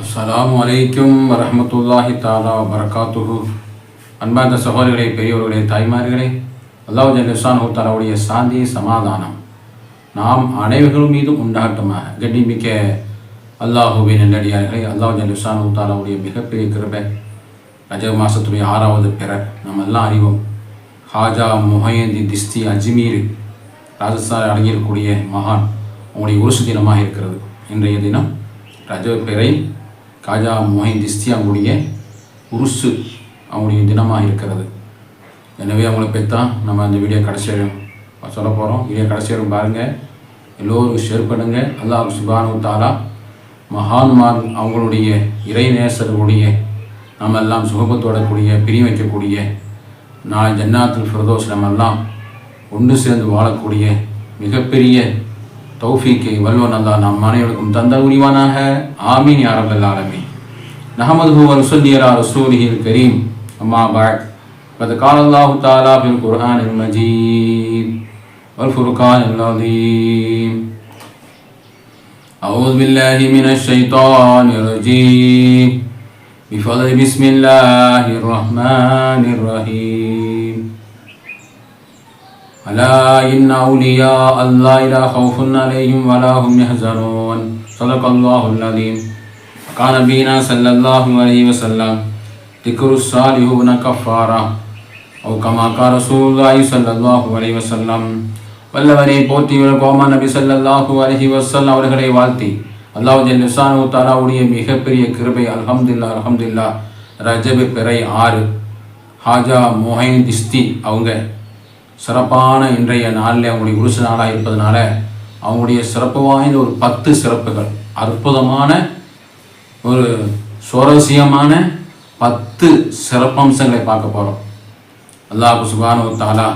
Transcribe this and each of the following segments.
அஸ்லாம் வலைக்கும் வரமத்துல்லாஹி தாலா வரகாத்துஹு அன்பார்ந்த சகோதரிகளே பெரியவர்களே தாய்மார்களே அல்லாஹ் ஜல்லிசான் தாலாவுடைய சாந்தி சமாதானம் நாம் அனைவர்கள் மீதும் உண்டாகட்டுமாக. கண்ணிமிக்க அல்லாஹுவின் நல்லடியார்களே அல்லாஹ் ஜல்லிசான் தாலாவுடைய மிகப்பெரிய கிருபை ரஜ மாதத்துடைய ஆறாவது பிறர். நம்ம எல்லாம் அறிவோம் ஹாஜா முஹயந்தி திஸ்தி அஜ்மீர் ராஜஸ்தான் அடங்கியிருக்கக்கூடிய மகான் அவங்களுடைய உருசு தினமாக இருக்கிறது. இன்றைய தினம் ரஜ பிறை காஜா மொஹின் திஸ்தி அவங்களுடைய உருசு அவங்களுடைய தினமாக இருக்கிறது. எனவே அவங்கள பற்றி தான் நம்ம அந்த வீடியோ கடைசி சொல்ல போகிறோம் வீடியோ கடைசி பாருங்கள் எல்லோரும் ஷேர் பண்ணுங்கள் அல்லாஹ் சுபானு தாலா மகான்மார் அவங்களுடைய இறை நேசர்களுடைய நம்ம எல்லாம் சுகபத்தோடக்கூடிய பிரி வைக்கக்கூடிய நாளை ஜன்னாத்துல் ஃபிரதோஸ் நம்ம எல்லாம் ஒன்று சேர்ந்து வாழக்கூடிய மிகப்பெரிய தௌஃபீக்கை வல்வன் அல்லா நம் அனைவருக்கும் தந்த உரிவானாக ஆமீன் யாரபல் ஆலமீன் நஹமது வல்சல்லியரா ரசூலிஹில் கரீம் அம்மா பாட் قد قال الله تعالى في القرآن المجيد والفرقان العظيم أعوذ بالله من الشيطان الرجيم بفضل بسم الله الرحمن الرحيم ألا إن أولياء الله لا خوف عليهم ولا هم يحزنون صدق الله العظيم قال نبينا صلى الله عليه وسلم ذكر الصالحون كفارة أو كما قال رسول الله صلى الله عليه وسلم வல்லவரை போற்றி கோமா நபி ஸல்லல்லாஹு அலைஹி வஸல்லம் அவர்களை வாழ்த்தி அல்லாஹ் ஜல்லுசானு தாலாவுடைய மிகப்பெரிய கிருபை அல்ஹம்துல்லா அல்ஹம்துல்லா ரஜபு பிறை ஆறு ஹாஜா மொஹைன் திஸ்தி அவங்க சிறப்பான இன்றைய நாளில் அவங்களுடைய உருசு நாளாக இருப்பதனால அவங்களுடைய சிறப்பு வாய்ந்த ஒரு பத்து சிறப்புகள். அற்புதமான ஒரு சுவாரஸ்யமான பத்து சிறப்பம்சங்களை பார்க்க போகிறோம் அல்லாஹ் சுபானு தாலா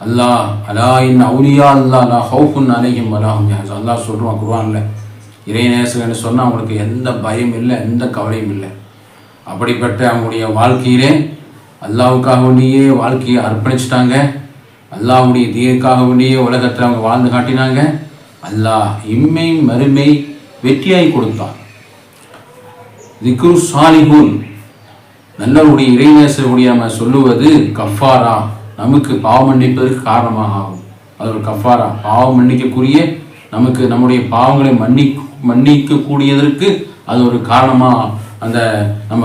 அல்லாஹ் அலா இன் அவுலியா அல்லா லா ஹவுஃபுன் அலைஹிம் வலாஹும் யாஸ் அல்லாஹ் சொல்கிறான் குர்ஆனில் இறைநேசன் சொன்னால் அவங்களுக்கு எந்த பயம் இல்லை எந்த கவலையும் இல்லை. அப்படிப்பட்ட அவங்களுடைய வாழ்க்கையிலே அல்லாவுக்காக வேண்டியே வாழ்க்கையை அர்ப்பணிச்சிட்டாங்க. அல்லாவுடைய தீயக்காக வேண்டியே உலகத்தில் அவங்க வாழ்ந்து காட்டினாங்க. அல்லாஹ் இம்மை மறுமை வெற்றியாய் கொடுத்தான். திக்ரு சாலிஹூன். நல்லவருடைய இறைநேசருடைய நம்ம சொல்லுவது கஃபாரா. நமக்கு பாவம் மன்னிப்பதற்கு காரணமாக ஆகும். அது ஒரு கஃபாரா. பாவம் மன்னிக்கக்கூடிய நமக்கு நம்முடைய பாவங்களை மன்னி மன்னிக்கக்கூடியதற்கு அது ஒரு காரணமாக அந்த நம்ம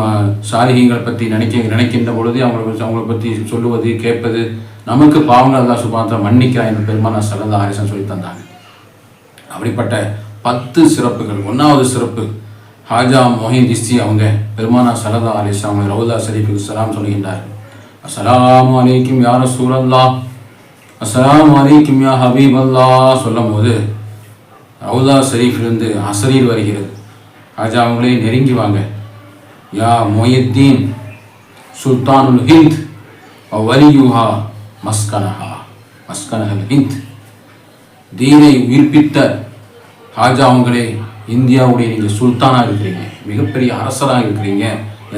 சாலிகங்களை பற்றி நினைக்க நினைக்கின்ற பொழுது அவங்களை பற்றி அவங்களை பற்றி சொல்லுவது கேட்பது நமக்கு பாவங்கள் தான் சுபாந்திரம் மன்னிக்கா என்று பெருமானா சரதா ஹரிசன் சொல்லி தந்தாங்க. அப்படிப்பட்ட பத்து சிறப்புகள் ஒன்றாவது சிறப்பு ஹாஜா மொஹின் திஸ்தி அவங்க பெருமானா சரதா அலிஸ் அவங்க ரவுதா சரீஃபுக்கு சலாம் சொல்கின்றார். அசலாம் அலைக்கும் யார சூரல்லா அசலாம் அலைக்கும் யா ஹபீப் அல்லா சொல்லும் போது ரவுதா ஷரீஃபிலிருந்து அசரீர் வருகிறது. ஹாஜா அவங்களே நெருங்கி வாங்க. யா மொயத்தீன் சுல்தானுல் ஹிந்த் வலியுஹா மஸ்கனஹா. மஸ்கனஹல் ஹிந்த். தீனை உயிர்ப்பித்த ஹாஜா அவங்களே இந்தியாவுடைய நீங்கள் சுல்தானாக இருக்கிறீங்க. மிகப்பெரிய அரசராக இருக்கிறீங்க.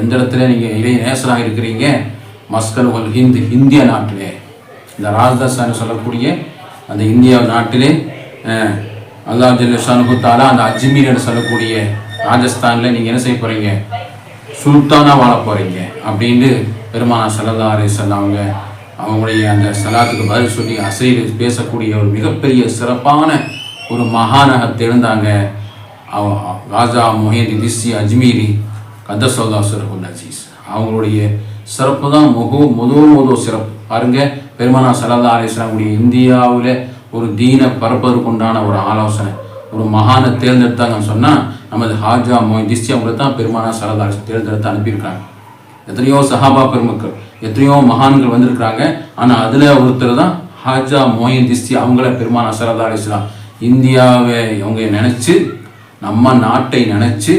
எந்த இடத்துல நீங்கள் இளைய நேசராக இருக்கிறீங்க? மஸ்கன் உல் ஹிந்த் இந்திய நாட்டிலே. இந்த ராஜதாசான்னு சொல்லக்கூடிய அந்த இந்தியா நாட்டிலே அல்லா அல்லாஹ் ஜல்லுஷானு தாலா அந்த அஜ்மீர் என்று சொல்லக்கூடிய ராஜஸ்தானில் நீங்கள் என்ன செய்ய போகிறீங்க சுல்தானாக வாழ போகிறீங்க அப்படின்ட்டு பெருமானா சலதாரி அலிசல்லாம் அவங்க அவங்களுடைய அந்த சலாத்துக்கு பதில் சொல்லி அசைடு பேசக்கூடிய ஒரு மிகப்பெரிய சிறப்பான ஒரு மகானக தெரிந்தாங்க அவ- ராஜா மொஹியத் ரிஷி அஜ்மீரி கதசோல்லா சுரகுல் அஜீஸ் அவங்களுடைய சிறப்பு தான் முகு முது முது சிறப்பு. பாருங்க பெருமானா சல்லா அலிஸ்லாமுடைய இந்தியாவில் ஒரு தீன பரப்பதற்குண்டான ஒரு ஆலோசனை. ஒரு மகானை தேர்ந்தெடுத்தாங்கன்னு சொன்னால் நமது ஹாஜா மொஹித் திஸ்ஸி அவங்களை தான் பெருமானா சரதா தேர்ந்தெடுத்து அனுப்பியிருக்காங்க. எத்தனையோ சஹாபா பெருமக்கள் எத்தனையோ மகான்கள் வந்திருக்கிறாங்க. ஆனால் அதில் ஒருத்தர் தான் ஹாஜா மொயின் திஸ்தி அவங்கள பெருமானா சரதா அலிஸ்லாம் இந்தியாவை அவங்க நினச்சி நம்ம நாட்டை நினச்சி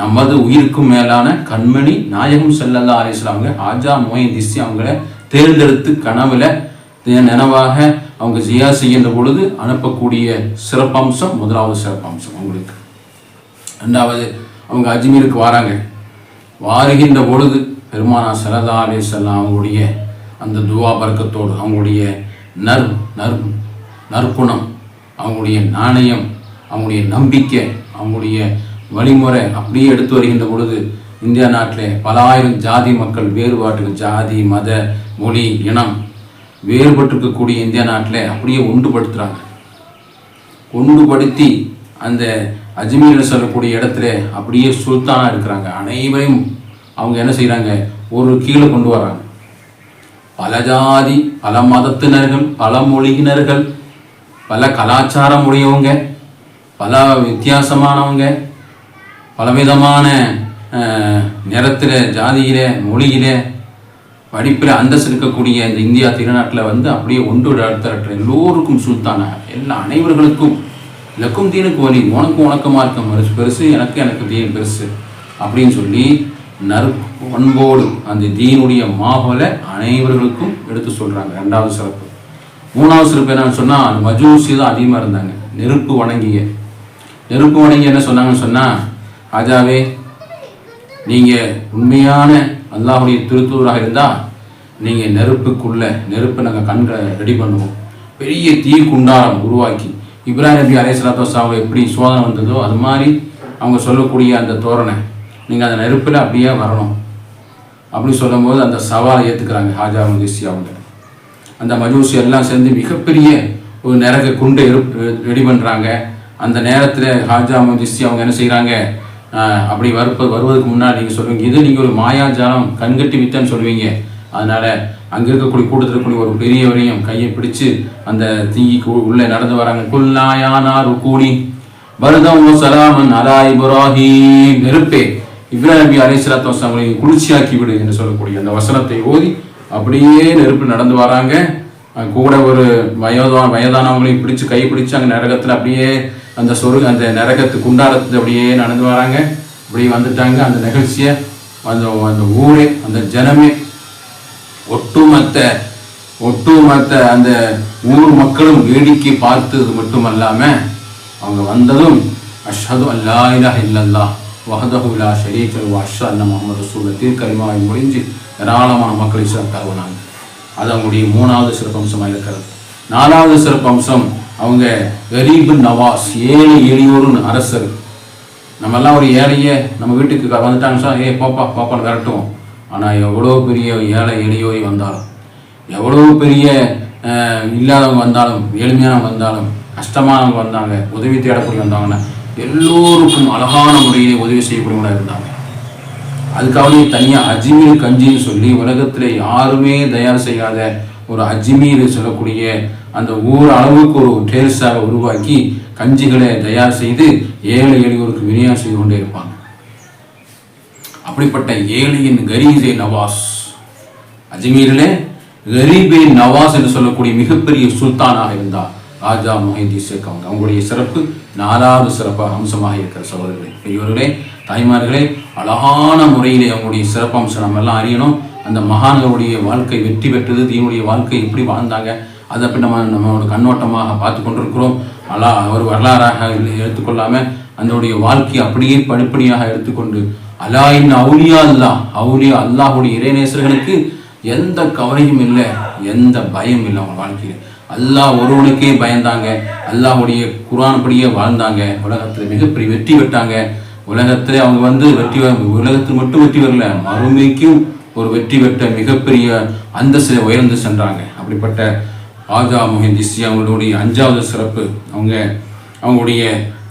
நமது உயிருக்கும் மேலான கண்மணி நாயகம் செல்லல்லா அலிஸ்லாமுங்க அவங்க ஹாஜா மொயின் திஸ்தி அவங்கள தேர்ந்தெடுத்து கனவுல நினைவாக அவங்க ஜியா செய்கின்ற பொழுது அனுப்பக்கூடிய சிறப்பம்சம் முதலாவது சிறப்பம்சம் அவங்களுக்கு. ரெண்டாவது அவங்க அஜ்மீருக்கு வராங்க. வாருகின்ற பொழுது பெருமானா சரதா அலிசல்லாம் அவங்களுடைய அந்த துவா பறக்கத்தோடு அவங்களுடைய நற் நற் நற்குணம் அவங்களுடைய நாணயம் அவங்களுடைய நம்பிக்கை அவங்களுடைய வழிமுறை அப்படியே எடுத்து வருகின்ற பொழுது இந்தியா நாட்டில் பல ஆயிரம் ஜாதி மக்கள் வேறுபாட்டுகள் ஜாதி மத மொழி இனம் வேறுபட்டிருக்கக்கூடிய இந்தியா நாட்டில் அப்படியே ஒன்றுபடுத்துகிறாங்க ஒன்றுபடுத்தி அந்த அஜ்மீர் சொல்லக்கூடிய இடத்துல அப்படியே சுல்தானாக இருக்கிறாங்க. அனைவரையும் அவங்க என்ன செய்கிறாங்க ஒரு கீழே கொண்டு வராங்க பல ஜாதி பல மதத்தினர்கள் பல மொழியினர்கள் பல கலாச்சாரம் உடையவங்க பல வித்தியாசமானவங்க பலவிதமான நிறத்தில் ஜாதியில் மொழியில் படிப்பில் அந்தஸ்து இருக்கக்கூடிய இந்த இந்தியா திருநாட்டில் வந்து அப்படியே ஒன்று திரட்டுற எல்லோருக்கும் சுல்தானாக எல்லா அனைவர்களுக்கும் லக்கும் தீனுக்கு வழி உனக்கும் உனக்கமாக இருக்க பெருசு எனக்கு எனக்கு தீன் பெருசு அப்படின்னு சொல்லி நற்பண்போடு அன்போடு அந்த தீனுடைய மாகோலை அனைவர்களுக்கும் எடுத்து சொல்கிறாங்க ரெண்டாவது சிறப்பு. மூணாவது சிறப்பு என்னன்னு சொன்னால் மஜூசி தான் அதிகமாக இருந்தாங்க. நெருப்பு வணங்கிய. நெருப்பு வணங்கி என்ன சொன்னாங்கன்னு சொன்னால் ராஜாவே நீங்கள் உண்மையான அல்லாஹுடைய திருத்தூராக இருந்தால் நீங்கள் நெருப்புக்குள்ள நெருப்பை நாங்கள் கண்களை ரெடி பண்ணுவோம். பெரிய தீ குண்டாரம் உருவாக்கி இப்ராஹிம் நபி அலையாத்து வசாவை எப்படி சோதனை வந்ததோ அது மாதிரி அவங்க சொல்லக்கூடிய அந்த தோரணை நீங்கள் அந்த நெருப்பில் அப்படியே வரணும். அப்படி சொல்லும்போது அந்த சவாலை ஏற்றுக்கிறாங்க ஹாஜா மஜூசி அவங்க. அந்த மஜூசி எல்லாம் சேர்ந்து மிகப்பெரிய ஒரு நிறக எரு ரெடி பண்ணுறாங்க அந்த நேரத்தில் ஹாஜா மஜூசி அவங்க என்ன செய்கிறாங்க அப்படி வருப்ப வருவதற்கு முன்னாடி நீங்கள் சொல்லுவீங்க இது நீங்கள் ஒரு மாயாஜாலம் கண்கட்டி வித்தன்னு சொல்லுவீங்க. அதனால் அங்கே இருக்கக்கூடிய கூட்டத்தில் இருக்கக்கூடிய ஒரு பெரியவரையும் கையை பிடிச்சு அந்த தீக்கு உள்ளே நடந்து வராங்க. குல்லாயானார் கூடி வருதம் சலாமன் அலா இப்ராஹிம். நெருப்பே இப்ராஹிம் நபி அலிஸ்லாத்து வசங்களை குளிர்ச்சியாக்கி விடு என்று சொல்லக்கூடிய அந்த வசனத்தை ஓதி அப்படியே நெருப்பு நடந்து வராங்க. கூட ஒரு வயதான வயதானவங்களையும் பிடிச்சு கை பிடிச்சு அங்கே நரகத்தில் அப்படியே அந்த சொரு அந்த நரகத்து குண்டாரத்து அப்படியே நடந்து வராங்க. அப்படியே வந்துட்டாங்க. அந்த நிகழ்ச்சியை அந்த அந்த ஊரே அந்த ஜனமே ஒட்டுமொத்த ஒட்டுமொத்த அந்த ஊர் மக்களும் வேடிக்கை பார்த்தது மட்டுமல்லாமல் அவங்க வந்ததும் அஷது அல்லா இலா இல்லல்லா வஹதஹுலா ஷரீக்கல் அஷா அண்ண முகமது ரசூல தீர்க்கரிமாவை முடிஞ்சு ஏராளமான மக்களை தருவனாங்க அது அவங்களுடைய மூணாவது சிறப்பம்சமாக இருக்கிறது. நாலாவது சிறப்பம்சம் அவங்க கரீபு நவாஸ் ஏழை எளியோருன்னு அரசர். நம்மெல்லாம் ஒரு ஏழையே நம்ம வீட்டுக்கு வந்துட்டாங்க சார் ஏ பாப்பா பாப்பான்னு விரட்டுவோம். ஆனால் எவ்வளோ பெரிய ஏழை எளியோய் வந்தாலும் எவ்வளோ பெரிய இல்லாதவங்க வந்தாலும் ஏழ்மையானவங்க வந்தாலும் கஷ்டமானவங்க வந்தாங்க உதவி தேடக்கூடிய வந்தாங்கன்னா எல்லோருக்கும் அழகான முறையிலே உதவி செய்யக்கூடியவங்களாக இருந்தாங்க. அதுக்காகவே தனியாக அஜ்மீர் கஞ்சின்னு சொல்லி உலகத்தில் யாருமே தயார் செய்யாத ஒரு அஜ்மீர் சொல்லக்கூடிய அந்த ஊர் அளவுக்கு ஒரு டேஸ்டாக உருவாக்கி கஞ்சிகளை தயார் செய்து ஏழை எளியோருக்கு விநியோகம் செய்து கொண்டே இருப்பாங்க. அப்படிப்பட்ட ஏழையின் கரீசே நவாஸ். அஜ்மீரில் கரீபே நவாஸ் என்று சொல்லக்கூடிய மிகப்பெரிய சுல்தானாக இருந்தார். ராஜா மொஹிந்தி ஷேக் அவங்க அவங்களுடைய சிறப்பு நாலாவது சிறப்பாக அம்சமாக இருக்கிற சகோதரர்களே. பெரியவர்களே தாய்மார்களே அழகான முறையிலே அவங்களுடைய சிறப்பம்சம் நம்ம எல்லாம் அறியணும். அந்த மகான்களுடைய வாழ்க்கை வெற்றி பெற்றது தீனுடைய வாழ்க்கை எப்படி வாழ்ந்தாங்க அதை அப்படி நம்ம நம்மளோட கண்ணோட்டமாக பார்த்து கொண்டிருக்கிறோம். அலா ஒரு வரலாறாக எடுத்துக்கொள்ளாமல் அதனுடைய வாழ்க்கையை அப்படியே படிப்படியாக எடுத்துக்கொண்டு அலாயின் அவுலியா அல்லா அவுலியா அல்லாஹுடைய இறைநேசர்களுக்கு எந்த கவலையும் இல்லை எந்த பயம் இல்லை அவங்க வாழ்க்கையில். அல்லாஹ் ஒருவனுக்கே பயந்தாங்க அல்லாஹுடைய குரான்படியே வாழ்ந்தாங்க. உலகத்தில் மிகப்பெரிய வெற்றி பெற்றாங்க. உலகத்தில் அவங்க வந்து வெற்றி உலகத்தில் மட்டும் வெற்றி வரல மறுமைக்கும் ஒரு வெற்றி பெற்ற மிகப்பெரிய அந்தஸ்தில் உயர்ந்து சென்றாங்க. அப்படிப்பட்ட ஆஜா முஹிந்திசி அவங்களுடைய அஞ்சாவது சிறப்பு. அவங்க அவங்களுடைய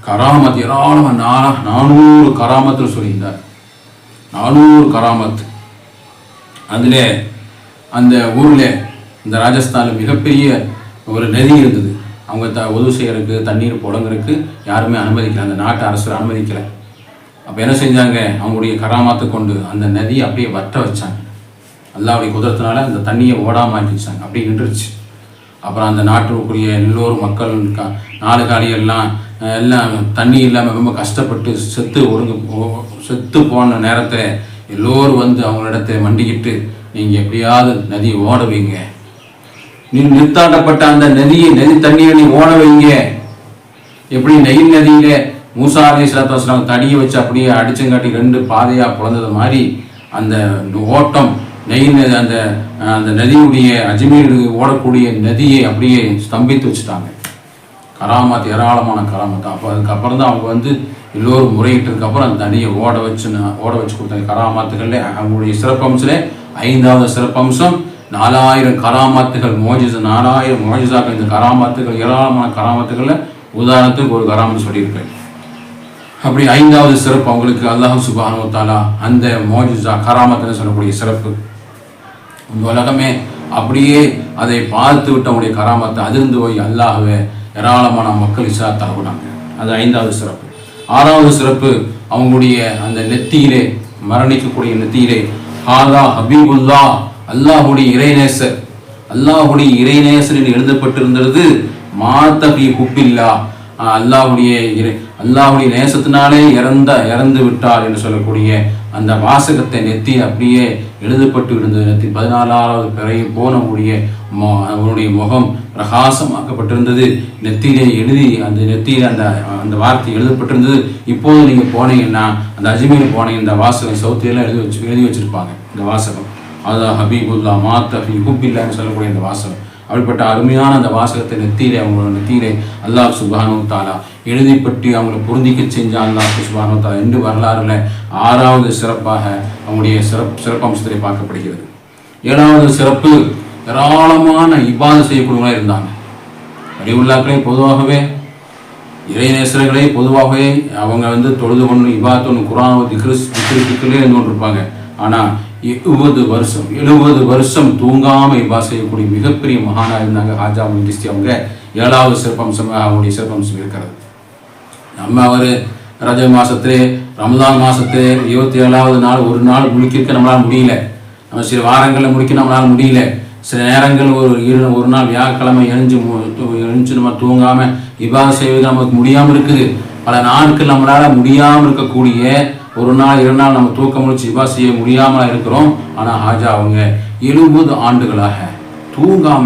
கராமத் ஏராளமாக நா நானூறு கராமத்தில் சொல்லியிருந்தார். நானூறு கராமத் அதில் அந்த ஊரில் இந்த ராஜஸ்தானில் மிகப்பெரிய ஒரு நதி இருந்தது. அவங்க த உதவி செய்கிறதுக்கு தண்ணீர் புடங்குறதுக்கு யாருமே அனுமதிக்கலை. அந்த நாட்டு அரசர் அனுமதிக்கலை. அப்போ என்ன செஞ்சாங்க? அவங்களுடைய கராமாத்தை கொண்டு அந்த நதியை அப்படியே வட்ட வச்சாங்க. அல்லாவுடைய குதிரத்தினால அந்த தண்ணியை ஓடாமல் ஆக்கிச்சாங்க. அப்படியே நின்றுச்சு அப்புறம் அந்த நாட்டுக்குரிய எல்லோரும் மக்கள் நாலு காலியெல்லாம் எல்லாம் தண்ணி இல்லாமல் ரொம்ப கஷ்டப்பட்டு செத்து ஒருங்கு செத்து போன நேரத்தில் எல்லோரும் வந்து அவங்களிடத்தை மண்டிக்கிட்டு நீங்கள் எப்படியாவது நதியை ஓட வைங்க. நீ நிறுத்தாட்டப்பட்ட அந்த நதியை நதி தண்ணியை நீ ஓட வைங்க. எப்படி நெயில் நதியில மூசா அலி சலாத்து தடியை வச்சு அப்படியே அடிச்சங்காட்டி ரெண்டு பாதையாக பிறந்தது மாதிரி அந்த ஓட்டம் நெய் அந்த அந்த நதியுடைய அஜ்மீர் ஓடக்கூடிய நதியை அப்படியே ஸ்தம்பித்து வச்சுட்டாங்க. கராமத் ஏராளமான கராமத் அப்போ அதுக்கப்புறம் தான் அவங்க வந்து எல்லோரும் முறையிட்டதுக்கு அப்புறம் அந்த தண்ணியை ஓட வச்சு நான் ஓட வச்சு கொடுத்த கராமாத்துகள்ல அவங்களுடைய சிறப்பம்சிலே ஐந்தாவது சிறப்பம்சம் நாலாயிரம் கராமாத்துகள் மோஜிஸ் நாலாயிரம் மோஜிசாக்கள் இந்த கராமாத்துகள் ஏராளமான கராமாத்துகளில் உதாரணத்துக்கு ஒரு கராமன் சொல்லியிருப்பேன் அப்படி ஐந்தாவது சிறப்பு அவங்களுக்கு அல்லாஹ் சுபானுத்தாலா அந்த மோஜிசா கராமத்தில் சொல்லக்கூடிய சிறப்பு. இந்த உலகமே அப்படியே அதை பார்த்து விட்டு அவங்களுடைய கராமத்தை அதிர்ந்து போய் அல்லாஹ்வே ஏராளமான மக்கள் இஸ்லா தரவுனாங்க அது ஐந்தாவது சிறப்பு. ஆறாவது சிறப்பு அவங்களுடைய அந்த நெத்தியிலே மரணிக்கக்கூடிய நெத்தியிலே ஹாதா ஹபீபுல்லா அல்லாஹுடைய இறைநேசர். அல்லாஹுடைய இறைநேசர் என்று எழுதப்பட்டிருந்தது மாத்தபி ஹுப்பில்லா. அல்லாவுடைய அல்லாவுடைய நேசத்தினாலே இறந்த இறந்து விட்டார் என்று சொல்லக்கூடிய அந்த வாசகத்தை நெத்தி அப்படியே எழுதப்பட்டு இருந்தது. நெத்தி பதினாலாவது பிறையை போனவுடைய அவனுடைய முகம் பிரகாசமாக்கப்பட்டிருந்தது. நெத்தியிலே எழுதி அந்த நெத்தியில் அந்த அந்த வார்த்தை எழுதப்பட்டிருந்தது. இப்போது நீங்கள் போனீங்கன்னா அந்த அஜ்மீர் போனீங்க இந்த வாசகம் சவுத்தியெல்லாம் எழுதி வச்சு எழுதி வச்சிருப்பாங்க. இந்த வாசகம். அதான் ஹபீபுல்லா மாத்தஃபி ஹுப்பில்லான்னு சொல்லக்கூடிய இந்த வாசகம். அப்படிப்பட்ட அருமையான அந்த வாசகத்தை நெத்தியிலே அவங்களோட நெத்தியிலே அல்லாஹ் சுபானு தாலா எழுதிப்பட்டு அவங்களை பொருந்திக்க செஞ்ச அல்லாஹ் சுபானு தாலா என்று வரலாறுல ஆறாவது சிறப்பாக அவங்களுடைய சிறப்பு சிறப்பம்சத்திலே பார்க்கப்படுகிறது. ஏழாவது சிறப்பு ஏராளமான இபாத செய்யக்கூடியவங்களா இருந்தாங்க. வலிவுல்லாக்களே பொதுவாகவே இறைநேசர்களே பொதுவாகவே அவங்க வந்து தொழுது கொண்டு இபாத்தொன்று குரான் திக்ரு திக்ரு திக்ருலே இருந்து கொண்டிருப்பாங்க. ஆனால் எழுபது வருஷம் எழுபது வருஷம் தூங்காம இபா செய்யக்கூடிய மிகப்பெரிய மகானா இருந்தாங்க ஹாஜா முந்திஸ்தி அவங்க. ஏழாவது சிறப்பம்சமாக அவங்களுடைய சிறப்பம்சம் இருக்கிறது. நம்ம அவர் ரஜ மாசத்திலே ரமதான் மாசத்திலே இருபத்தி ஏழாவது நாள் ஒரு நாள் முழுக்கிருக்க நம்மளால் முடியல. நம்ம சில வாரங்களில் முடிக்க நம்மளால் முடியல. சில நேரங்கள் ஒரு இரு ஒரு நாள் வியாழக்கிழமை எழுஞ்சு மு- எழுஞ்சு நம்ம தூங்காம இவ்வாறு செய்வது நமக்கு முடியாமல் இருக்குது. பல நாட்கள் நம்மளால் முடியாமல் இருக்கக்கூடிய ஒரு நாள் இரு நாள் நம்ம தூக்கம் முடிச்சு இபா செய்ய முடியாமல் இருக்கிறோம். ஆனால் ஹாஜா அவங்க எழுபது ஆண்டுகளாக தூங்காம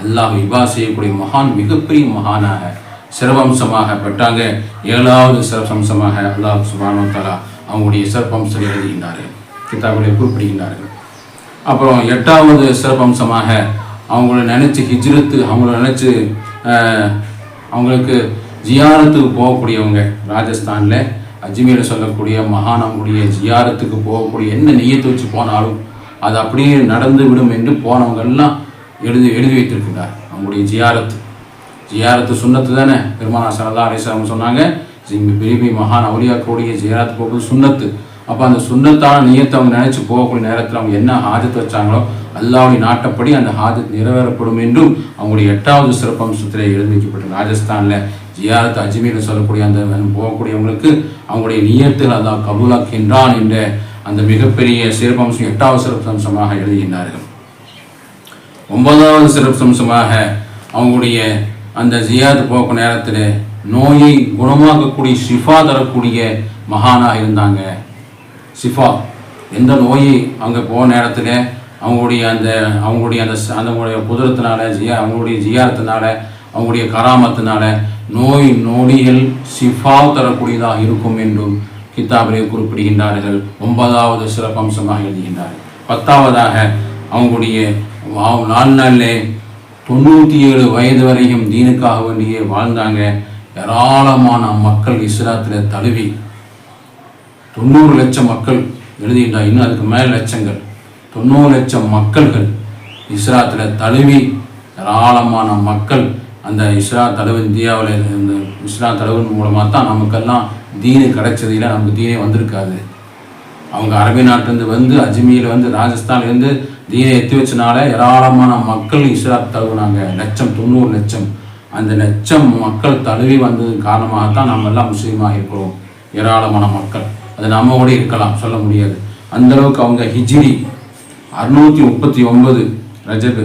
அல்லாஹ் இவா செய்யக்கூடிய மகான் மிகப்பெரிய மகானாக சிறப்பம்சமாக பெற்றாங்க. ஏழாவது சிறப்பம்சமாக அல்லாஹ் சுபானோ தலா அவங்களுடைய சிறப்பம்சம் எழுதுகின்றார்கள். கிதாபிலே குறிப்பிடுகின்றார்கள். அப்புறம் எட்டாவது சிறப்பம்சமாக அவங்கள நினைச்சு ஹிஜ்ரத்து அவங்கள நினைச்சு அவங்களுக்கு ஜியாரத்துக்கு போகக்கூடியவங்க ராஜஸ்தானில் அஜ்மீர் சொல்லக்கூடிய மகாணமுடைய ஜியாரத்துக்கு போகக்கூடிய என்ன நெய்யத்தை வச்சு போனாலும் அது அப்படியே நடந்து விடும் என்று போனவங்கள்லாம் எழுதி எழுதி வைத்திருக்கிறார் அவங்களுடைய ஜியாரத்து. ஜியாரத்து சுண்ணத்து தானே? பெருமானா சரதா அலிஸ்லாம் சொன்னாங்க பிரிபி மகான் அவுலியாக்களுடைய ஜியாரத்து போகிறது சுண்ணத்து. அப்போ அந்த சுண்ணத்தான நியத்தை அவங்க நினைச்சு போகக்கூடிய நேரத்தில் அவங்க என்ன ஹாஜத் வச்சாங்களோ அல்லாவுடைய நாட்டப்படி அந்த ஹாஜத் நிறைவேறப்படும் என்றும் அவங்களுடைய எட்டாவது சிறப்பம்சத்திலே எழுதி வைக்கப்பட்டது ராஜஸ்தானில் ஜியாரத் அஜ்மீர் சொல்லக்கூடிய அந்த போகக்கூடியவங்களுக்கு அவங்களுடைய நியத்தில் அதான் கபூலாக்கின்றான் என்ற அந்த மிகப்பெரிய சிறப்பம்சம் எட்டாவது சிறப்பம்சமாக எழுதுகின்றார்கள். ஒன்பதாவது சிறப்பம்சமாக அவங்களுடைய அந்த ஜியாத் போக்கு நேரத்தில் நோயை குணமாக்கக்கூடிய ஷிஃபா தரக்கூடிய மகானாக இருந்தாங்க. ஷிஃபா எந்த நோயை அங்கே போன நேரத்தில் அவங்களுடைய அந்த அவங்களுடைய அந்த ச- அவங்களுடைய குதிரத்தினால ஜியா அவங்களுடைய ஜியாரத்தினால அவங்களுடைய கராமத்தினால நோய் நொடிகள் சிஃபா தரக்கூடியதாக இருக்கும் என்றும் கித்தாபிலே குறிப்பிடுகின்றார்கள். ஒன்பதாவது சிறப்பம்சமாக எழுதுகின்றார்கள். பத்தாவதாக அவங்களுடைய வா- வாழ்நாளிலே தொண்ணூற்றி ஏழு வயது வரையும் தீனுக்காக வேண்டியே வாழ்ந்தாங்க. ஏராளமான மக்கள் இஸ்லாத்தில் தழுவி தொண்ணூறு லட்சம் மக்கள் எழுதிட்டாங்க இன்னும் அதுக்கு மேல் லட்சங்கள். தொண்ணூறு லட்சம் மக்கள்கள் இஸ்லாத்தில் தழுவி ஏராளமான மக்கள் அந்த இஸ்ரா தழுவு இந்தியாவில் இந்த இஸ்ரா தழுவின் மூலமாக தான் நமக்கெல்லாம் தீனு கிடைச்சது இல்லை நமக்கு தீனே வந்திருக்காது. அவங்க அரபி நாட்டிலேருந்து வந்து அஜ்மீர் வந்து ராஜஸ்தான்லேருந்து தீனை எத்தி வச்சனால ஏராளமான மக்கள் இஸ்ரா தழுவுனாங்க லட்சம் தொண்ணூறு லட்சம். அந்த லட்சம் மக்கள் தழுவி வந்ததன் காரணமாகத்தான் நம்ம எல்லாம் முஸ்லீமாக இருக்கிறோம். ஏராளமான மக்கள். அது நம்ம கூட இருக்கலாம் சொல்ல முடியாது. அந்தளவுக்கு அவங்க ஹிஜ்ரி அறுநூற்றி முப்பத்தி ஒன்பது ரஜபு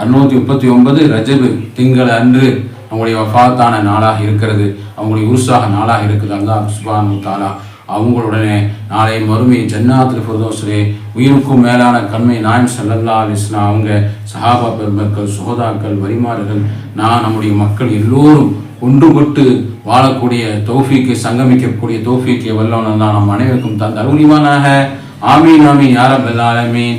அறுநூத்தி முப்பத்தி ஒன்பது ரஜபு திங்கள் அன்று அவங்களுடைய வஃபாத்தான நாளாக இருக்கிறது. அவங்களுடைய உருசாக நாளாக இருக்குது. அல்லாஹ் சுபானு தாலா அவங்களுடனே நாளை மறுமை ஜன்னாத்தில் ஃபுர்தோஸ்லே உயிருக்கும் மேலான கண்மை நாயம் சல்லல்லா அலிஸ்லாம் அவங்க சஹாபா பெருமக்கள் சோதாக்கள் வரிமாறுகள் நான் நம்முடைய மக்கள் எல்லோரும் ஒன்றுபட்டு வாழக்கூடிய தோஃபிக்கு சங்கமிக்கக்கூடிய தோஃபிக்கு வல்லவன் தான் நம் அனைவருக்கும் தந்த அருளிமானாக ஆமீன் ஆமீன் யாரம் பெல்லாலமீன்